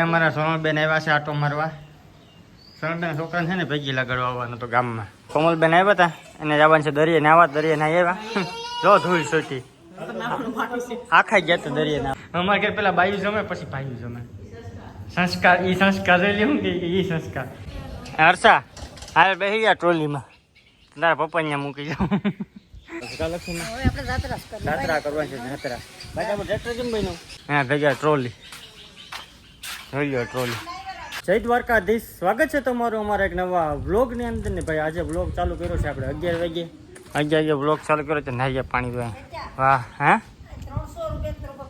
અમારા સોનલબેન આવ્યા છે આટો મારવા. સોનલબેન છોકરાને છે ને ભેગી લગાડવા આવવાનું તો ગામમાં. કોમલબેન આવ્યા હતા એને જવાનું છે દરિયે નાવા દરિયે ના આવ્યા. જો ધૂળ સોટી આખા ગયા તો દરિયે ના અમારે ઘેર પેલા બાયું જમે પછી ભાઈ જમે. સંસ્કાર ઈ સંસ્કાર રહેલી હું કે ઈ સંસ્કાર. હર્ષા હાલ બેસી ગયા ટ્રોલીમાં. તારા પપ્પા મૂકી જાઉં જાત્રા જ કરવાની છે જાત્રા. હા ભેગા ટ્રોલી. ટ્રોલી જય દ્વારકાધીશ. સ્વાગત છે તમારું અમારા એક નવા વ્લોગની અંદર. ને ભાઈ આજે વ્લોગ ચાલુ કર્યો છે આપણે અગિયાર વાગે. અગિયાર વાગે વ્લોગ ચાલુ કર્યો છે. નાહી ગયા પાણી પીવા. વાહ હે? ત્રોપા.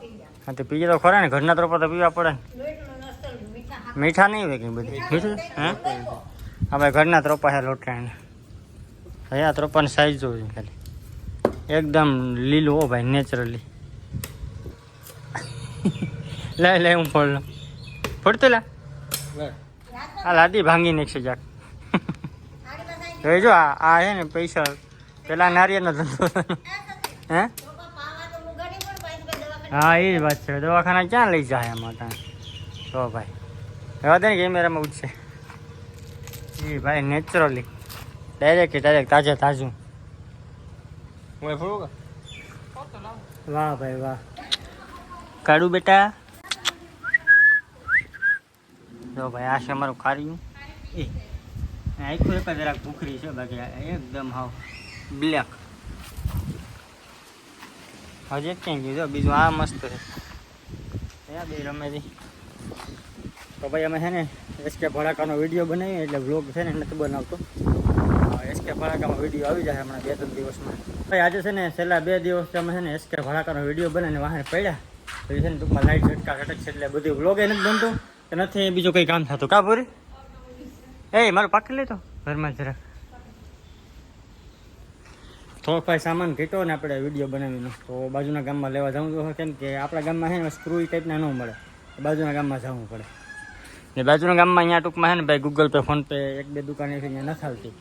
હા તો પીએ તો ખરા ને. ઘરના તરફ તો પીવા પડે મીઠા નહીં કંઈ બધી. મીઠું? હે? હા ભાઈ ઘરના ત્રોપા છે લોટાણ અહીંયા ત્રોપાની સાઈઝ જોવી ખાલી. એકદમ લીલું હો ભાઈ નેચરલી લે લે હું ફોડ લઉં. ફોડતો લા આ લાદી ભાંગી નાખશે જાક જોઈ જો આ આ છે ને પૈસા પેલા નારિયેળનો ધંધો હે ત્રોપા પાવા તો મુગાડી પણ ભાઈ તો દવાખાને હા એ જ વાત છે દવાખાના ક્યાં લઈ જાય એમાં ત્યાં તો ભાઈ રહેવા દે ને કેમેરામાં ઉઠશે એ ભાઈ નેચરલી ડાયરેક્ટ કે ડાયરેક્ટ તાજે તાજું વાહ ભાઈ વાહ કાઢું બેટા જો ભાઈ, આ છે અમારું કાર્યું એ. આખું એક જરાક ભૂખરી છે, બાકી એકદમ હાવ બ્લેક. હજી એક ક્યાંય ગયું બીજું આ મસ્ત છે. ત્યાં બે રમે તો ભાઈ, અમે છે ને એસકે ભડાકાનો વીડિયો બનાવીએ, એટલે વ્લોગ છે ને નથી બનાવતો. એસકે ભડાકામાં વીડિયો આવી જાય હમણાં બે ત્રણ દિવસમાં. ભાઈ, આજે છે ને છેલ્લા બે દિવસ અમે છે ને એસકે ભડાકાનો વીડિયો બનાવીને વાહન પડ્યા. એ છે ને ટૂંકમાં લાઇટ ઝટકા ઝટક છે, એટલે બધું વ્લોગ નથી બનતું નથી, બીજું કંઈ કામ થતું. કા પૂરી? એ, મારું પાકી લેતો ઘરમાં જરાક. થોડોક ભાઈ સામાન ઘટ્યો ને આપણે વીડિયો બનાવીને. તો બાજુના ગામમાં લેવા જવું તો કેમ કે આપણા ગામમાં છે ને સ્ક્રૂ ટાઈપના ન મળે. બાજુના ગામમાં જવું પડે. ને બાજુના ગામમાં અહીંયા ટૂંકમાં છે ને ભાઈ ગૂગલ પે ફોન પે એક બે દુકાન એવી અહીંયા નથી આવતી.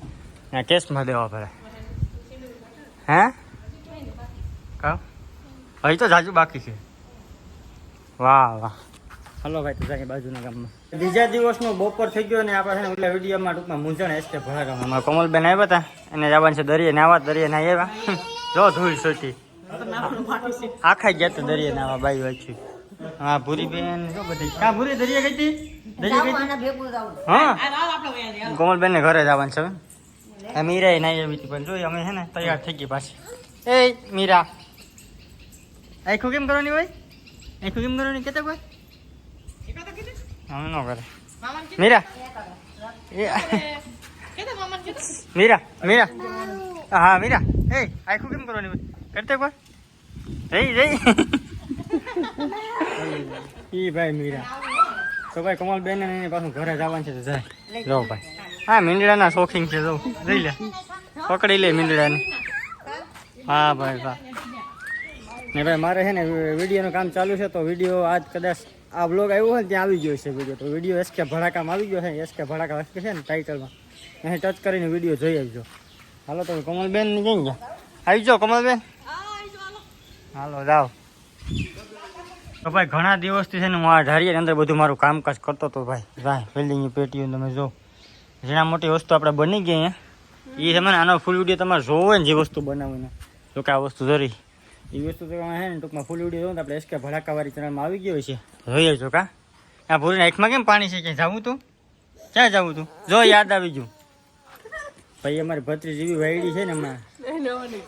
ત્યાં કેશમાં દેવા પડે. હે? કા? હજી તો જાજુ બાકી છે. વાહ વાહ. હલો ભાઈ તું જાય બાજુના ગામમાં. બીજા દિવસનો બપોર થઈ ગયો ને આપણે ઓલા વિડીયોમાં ટૂંકમાં મૂંઝણ એસકે ભરાગામાં કોમલબેન આવ્યા હતા એને જવાનું છે દરિયે નાવા દરિયે ના આવ્યા. જો ધૂળ સોટી. આખા ગયા તો દરિયે નાવા બાઈ વાંચ્યું હા ભૂરી બેન જો બધી. ક્યાં ભૂરી દરિયે ગઈ હતી? દરિયા ગઈ. હા. કોમલબેન ને ઘરે જવાનું છે હવે. આ મીરા ના આવી હતી પણ જોઈ અમે છે ને તૈયાર થઈ ગઈ પાછી. એ મીરા આખું કેમ કરવાની ભાઈ આખું કેમ કરવાની? કેતા કોઈ? અમે ન કરે મીરા એ મીરા મીરા હા મીરા એ આખું કેમ કરવાની કરતે કોઈ જઈ જઈ ઈ ભાઈ મીરા તો ભાઈ કમલ બેન ને પાછું ઘરે જવાનું છે તો જાય જો ભાઈ હા મીંડળાના શોખીન છે જો લઈ લે પકડી લે મીંડળાને હા ભાઈ વાહ ને ભાઈ મારે છે ને વિડીયોનું કામ ચાલુ છે તો વીડિયો આજ કદાચ આ બ્લોગ આવ્યો હોય ને ત્યાં આવી ગયો છે વીડિયો તો વીડિયો એસકે ભડાકામાં આવી ગયો છે. એસકે ભડાકા એસકે છે ને ટાઇટલમાં અહીં ટચ કરીને વીડિયો જોઈ આવજો. હાલો, તમે કમલબેનની જઈ ગયા આવી જાઓ કમલબેન. હાલો, જાઓ. તો ભાઈ, ઘણા દિવસથી છે ને હું આ ઢારિયાની અંદર બધું મારું કામકાજ કરતો હતો ભાઈ ભાઈ બિલ્ડિંગની પેટીઓ તમે જો. જેના મોટી વસ્તુ આપણે બની ગઈ અહીંયા એ મને આનો ફૂલ વીડિયો તમારે જોવો ને જે વસ્તુ બનાવીને. જો કે આ વસ્તુ જરી એ વસ્તુ તો હે ને ટૂંકમાં ફૂલ વીડિયો જોઉં તો આપણે એસકે ભડાકાવાળી ચેનલમાં આવી ગયો છે જોઈએ છો કા? આ ભૂરી આંખમાં કેમ પાણી છે ક્યાંય? જવું તું? ક્યાં જવું તું? જો યાદ આવી ગયું. ભાઈ અમારી ભત્રી જેવી વાયડી છે ને હમણાં.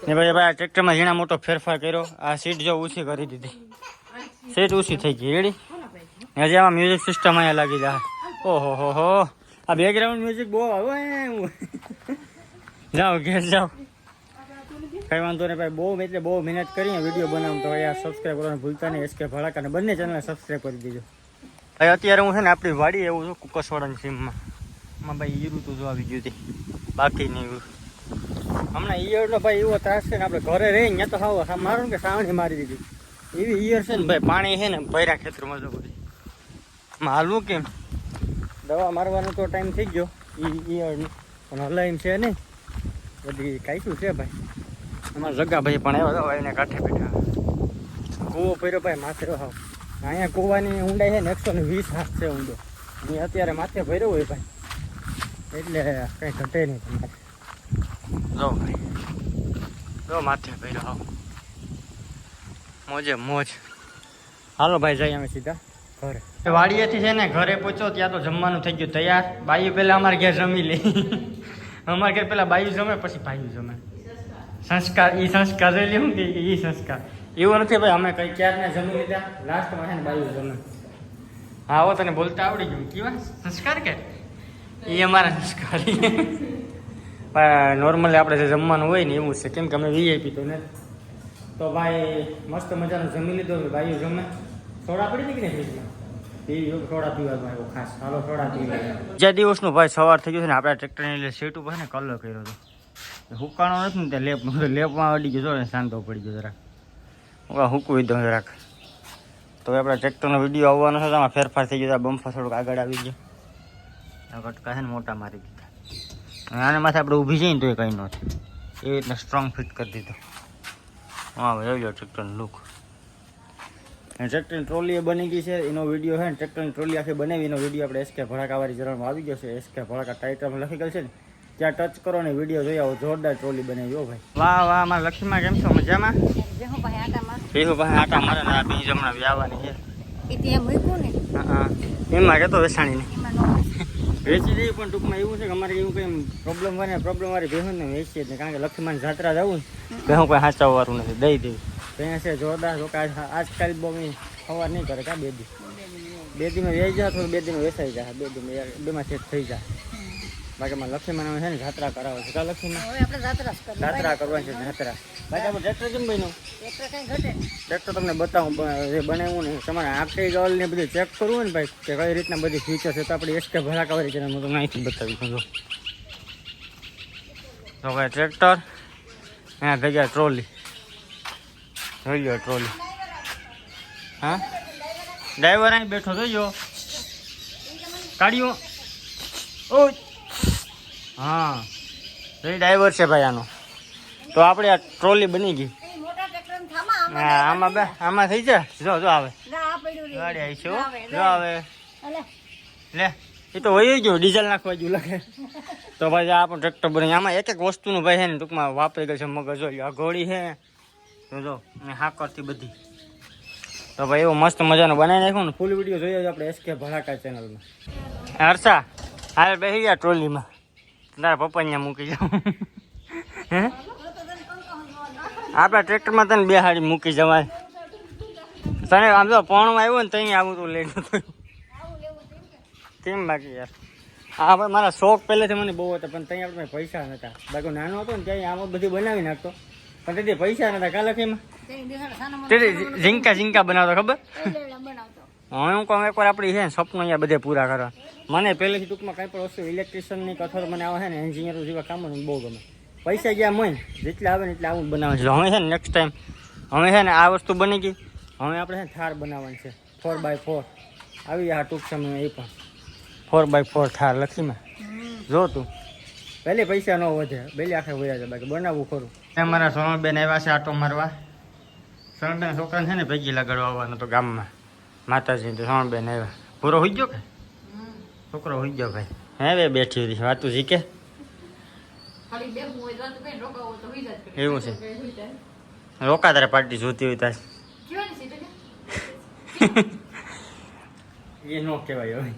ને ભાઈ ભાઈ આ ટ્રેક્ટરમાં ઝીણા મોટો ફેરફાર કર્યો. આ સીટ જો ઓછી કરી દીધી. સીટ ઓછી થઈ ગઈ રેડી હજી આમાં મ્યુઝિક સિસ્ટમ અહીંયા લાગી જાય. ઓહો હો હો. આ બેકગ્રાઉન્ડ મ્યુઝિક બહુ આવે જાઓ ઘેર જાઓ. કઈ વાંધો નહીં ભાઈ બહુ એટલે બહુ મહેનત કરીને વીડિયો બનાવું. તો યાર સબસ્ક્રાઈબ કરવાનું ભૂલતા નહીં. એસકે ભડાકાને બંને ચેનલને સબસ્ક્રાઈબ કરી દીજો. ભાઈ અત્યારે હું છે ને આપણી વાડી એવું છું કુકસવાડાની સીમમાં. માં ભાઈ ઈરું તો જો આવી ગયું હતી બાકી નહીં હમણાં ઈયળનો ભાઈ એવો ત્રાસ છે ને આપણે ઘરે રહી ત્યાં તો હાવ મારું કે સાવણી મારી દીધી. એવી ઈયર છે ને ભાઈ પાણી છે ને ભૈરા ખેતરમાં જો બધી. હાલવું કેમ? દવા મારવાનો તો ટાઈમ થઈ ગયો ઈયળની. પણ હલાઈમ છે નહીં. બધી કાંઈ છે ભાઈ. અમારા જગાભાઈ ભાઈ પણ આવ્યા હતા એને કાંઠે બેઠા. કૂવો પહેર્યો ભાઈ માથે હાવ. અહીંયા કૂવાની ઊંડાઈ છે ને, એકસો ને વીસ હાથ છે ઊંડો. એ અત્યારે માથે ભર્યો હોય ભાઈ. એટલે કંઈ ઘટે નહીં તમારે. જો ભાઈ. જો માથે ભર્યો હાવ. મોજે મોજ. હાલો ભાઈ, જઈએ અમે સીધા ઘરે. વાડીએથી છે ને, ઘરે પહોંચો, ત્યાં તો જમવાનું થઈ ગયું, તૈયાર. બાયું પહેલાં અમારે ઘેર જમી લે. અમારે ઘેર પહેલાં બાયું જમે, પછી ભાઈ જમે. સંસ્કાર, ઈ સંસ્કાર જોઈ લે હું કે ઈ સંસ્કાર. એવું નથી ભાઈ, અમે કઈ ક્યારના જમી લીધા લાસ્ટમાં છે ને બાજુ જમે. હા હો તને બોલતા આવડી ગયું કેવા સંસ્કાર કે? એ અમારા સંસ્કાર. નોર્મલી આપણે જે જમવાનું હોય ને એવું છે, કેમ કે અમે વીઆઈપી તો ને. તો ભાઈ, મસ્ત મજાનું જમી લીધો ભાઈ જમે. થોડા પડી હતી કે નહીં ફ્રીજમાં એ બીજા દિવસનું ભાઈ સવાર થઈ ગયું છે ને, આપણે ટ્રેક્ટરની સીટ ઉપર ને કલર કર્યો હતો. હુકાણો નથી ને ત્યાં લેપ, લેપમાં અડી ગયો ને શાંતો પડી ગયો જરાક. હુકવી દઉં જરાક. તો આપણે ટ્રેક્ટરનો વીડિયો આવવાનો છે આમાં ફેરફાર થઈ ગયો બમ્ફા થોડુંક આગળ આવી ગયો. આ કટકા છે ને મોટા મારી દીધા. આને માથે આપણે ઊભી જઈએ ને તો એ કંઈ ન થાય. એ રીતના સ્ટ્રોંગ ફિટ કરી દીધો. હા ભાઈ, આવી ટ્રેક્ટરનું લુક ટ્રેક્ટરની ટ્રોલી બની ગઈ છે, એનો વીડિયો છે ને ટ્રેક્ટરની ટ્રોલી આખી બનાવી, એનો વીડિયો આપણે એસકે ભડાકાવાળી જરણમાં આવી ગયો છે. એસકે ભડાકા ટાઇટલમાં લખી ગયેલ છે ને ત્યાં ટચ કરો ને વીડિયો જોઈ આવો. જોરદાર ટ્રોલી બનાવી હો ભાઈ. વાહ વાહ મારા લક્ષ્મીમાં કેમ છો? મજામાં? જે હું ભાઈ આટામાં બીજું ભાઈ આટા મારે ને આ બીજ હમણાં વ્યાવાની છે. એ ત્યાં મૂક્યું ને હા. એમાં કહેતો વેસાણીને. એમાં નો વેચી દઈએ પણ ટૂંકમાં એવું છે કે અમારે એવું કંઈ પ્રોબ્લેમ હોય ને પ્રોબ્લેમ વાળી બેહું ને વેચીએ જ નહીં કારણ કે લક્ષ્મણ જાત્રા જવું ને. હું કોઈ હાચવવાનું નથી દઈ દેવી. ત્યાં છે જોરદાર. આજ- આજકાલ બહુ સવાર નહીં કરે કા બે દી બે દીમાં વેચી જાય થોડું બે દીમાં વેચાઈ જાય. બે દીમાં યાર બેમાં સેટ થઈ જાય. બાકી માં લક્ષ્મીમાન અમે છે ને જાત્રા કરાવે છે. કા લક્ષ્મીમાં હવે આપણે જાત્રા જ જાત્રા કરવાની છે જાત્રા. બાકી આપણે ટ્રેક્ટર કેમ બન્યું? ટ્રેક્ટર કઈ ઘટે ટ્રેક્ટર તમને બતાવું જે બનાવ્યું ને તમારે આખી ગળ ને બધું ચેક કરવું ને ભાઈ કે કઈ રીતના બધી ફીચર છે તો આપણે એસકે કવરી છે હું તમને અહીંથી બતાવી દઉં તો ભાઈ ટ્રેક્ટર. અહીંયા ભેગા ટ્રોલી. જોઈ લો ટ્રોલી. હા? ડ્રાઈવર અહીં બેઠો જોઈજો કાઢ્યો. ઓ હા. એ ડ્રાઈવર છે ભાઈ આનો. તો આપણે આ ટ્રોલી બની ગઈ. હા, આમાં બે આમાં થઈ જાય જો જો આવે. ગાડી આવી છે. જો આવે લે. એ તો વહી ગયું ડીઝલ નાખવા જેવું લાગે. તો ભાઈ આ પણ ટ્રેક્ટર બની આમાં એક એક વસ્તુનું ભાઈ છે ને ટૂંકમાં વાપરી ગયું છે મગજ. જો આ ઘોડી છે. તો જો અને હાકરથી બધી. તો ભાઈ એવું મસ્ત મજાનું બનાવી નાખ્યું ને ફૂલ વીડિયો જોઈએ આપણે એસકે ભડાકા ચેનલમાં હર્ષા હાલ બેસી ગયા ટ્રોલીમાં તારા પપ્પા ત્યાં મૂકી જાઉં. હે? આપણા ટ્રેક્ટરમાં તને બે હાડી મૂકી જવાય. તને આમ તો પોણમાં આવ્યો ને ત્યાં આવું તું લઈને કેમ બાકી યાર? હા ભાઈ મારા શોખ પહેલેથી મને બહુ હતા પણ ત્યાં આપણે પૈસા નહોતા બાકી નાનો હતો ને ત્યાં આમ બધું બનાવી નાખતો. પણ તેથી પૈસા નહોતા કાલે કેમ? તેથી ઝીંકા ઝીંકા બનાવતો ખબર? હવે હું કહું એકવાર આપણી છે ને સપનું અહીંયા બધે પૂરા કરવા. મને પહેલેથી ટૂંકમાં કાંઈ પણ વસ્તુ ઇલેક્ટ્રિશિયનની કથોર મને આવે છે ને એન્જિનિયર જેવા કામ બહુ ગમે. પૈસા ગયા હોય ને જેટલા આવે ને એટલે આવું બનાવવાનું બનાવે છે. હવે છે ને નેક્સ્ટ ટાઈમ હવે છે ને આ વસ્તુ બની ગઈ. હવે આપણે છે ને થાર બનાવવાની છે. ફોર બાય ફોર આવી આ ટૂંક સમય એ પણ. ફોર બાય ફોર થાર લખીમાં જો તું. પહેલે પૈસા ન વધે પહેલી આખે વધ્યા છે બાકી બનાવવું ખરું. મારા સોનલબેન આવ્યા છે આટો મારવા. સોનલબેન છોકરાને છે ને ભેગી લગાડવા આવવાનો તો ગામમાં. માતાજી તો સોનલબેન આવ્યા. પૂરો હોઈ ગયો કે? છોકરો હોઈ ગયો ભાઈ. હે બે બેઠી હતી વાતું શીખે? ખાલી બે હું હોય તો કઈ રોકાવો તો હોઈ જાય એવું છે. રોકા તારે પાર્ટી જોતી હોય તાર. કેવાની સીટ એ નો કહેવાય હવે.